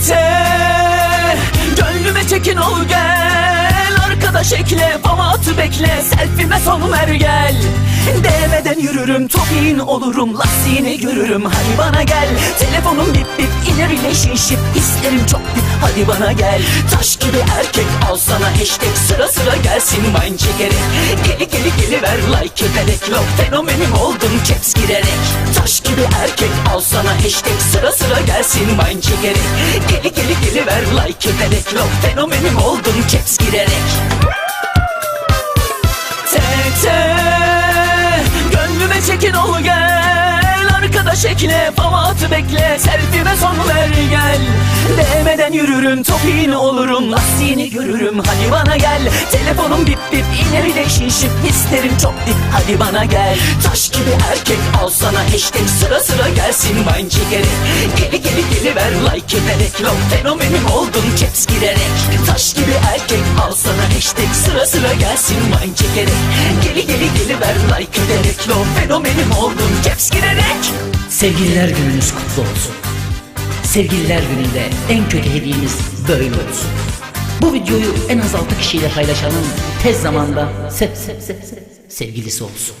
yeter Gönlüme çekin ol gel. Arkadaş ekle bana atı bekle. Selfime son ver gel. Değmeden yürürüm topin olurum. Lastiğini görürüm hadi bana gel. Telefonum bip bip inner relationship İsterim çok bip hadi bana gel. Taş gibi erkek al sana hashtag. Sıra sıra gelsin mind çekerek Geli geli geli ver like ederek. Lok fenomenim oldum caps girerek. Taş gibi al sana hashtag sıra sıra gelsin wine çekerek Geli geli geli ver like ederek. Love fenomenim oldum caps girerek. Tete Gönlüme çekin ol gel Arkadaş ekle Famatı bekle Selfie'me son ver gel. Demeden yürürüm Topiğin olurum Lastiğini görürüm Hadi bana gel. Telefonum bip bip iner relationship isterim çok dip Hadi bana gel. Taş gibi erkek al sana hashtag sıra sıra gelsin wine çekerek Geli geli geli ver like ederek Love fenomenim oldum caps girerek Taş gibi erkek al sana hashtag sıra sıra gelsin wine çekerek Geli geli geli ver like ederek Love fenomenim oldum caps girerek Sevgililer gününüz kutlu olsun. Sevgililer gününde en kötü hediyeniz böyle olsun. Bu videoyu en az 6 kişiyle paylaşanın tez zamanda se se se se sevgilisi olsun.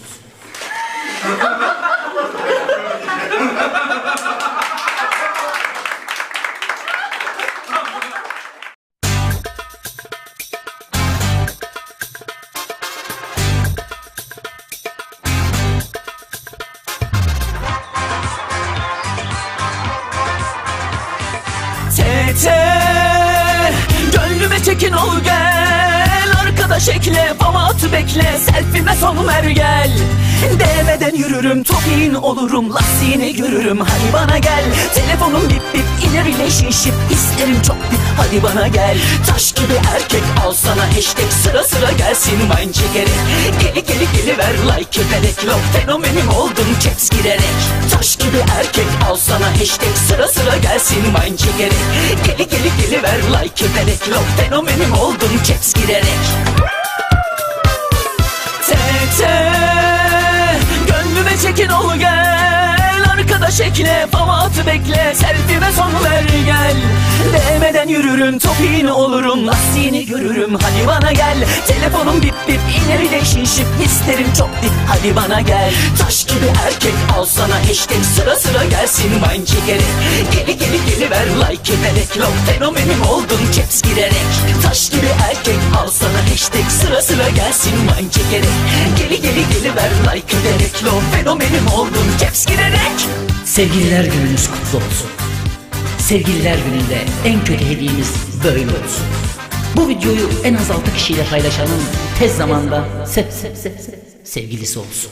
Tete Gönlüme çekin ol gel. Arkadaş ekle Famatı bekle. Selfie'me son ver gel. Demeden yürürüm Topiğin olurum. Lastiğini görürüm. Hadi bana gel. Telefonum relationship isterim çok dip Hadi bana gel. Taş gibi erkek al sana hashtag. Sıra sıra gelsin wine çekerek Geli geli geli ver like ederek Love fenomenim oldum caps girerek. Taş gibi erkek al sana hashtag. Sıra sıra gelsin wine çekerek Geli geli geli ver like ederek Love fenomenim oldum caps girerek Arkadaş ekle Famatı bekle Selfie'me son ver gel. Demeden yürürüm Topiğin olurum Lastiğini görürüm Hadi bana gel. Telefonum bip bip iner relationship isterim çok dip Hadi bana gel. Taş gibi erkek al sana hashtag sıra sıra gelsin wine çekerek Geli geli geli ver like ederek Love fenomenim oldum caps girerek. Taş gibi erkek al sana hashtag sıra sıra gelsin wine çekerek Geli geli geli ver like ederek Love fenomenim oldum caps girerek Sevgililer gününüz kutlu olsun. Sevgililer gününde en kötü hediyeniz böyle olsun. Bu videoyu en az 6 kişiyle paylaşanın tez zamanda se se se se sevgilisi olsun.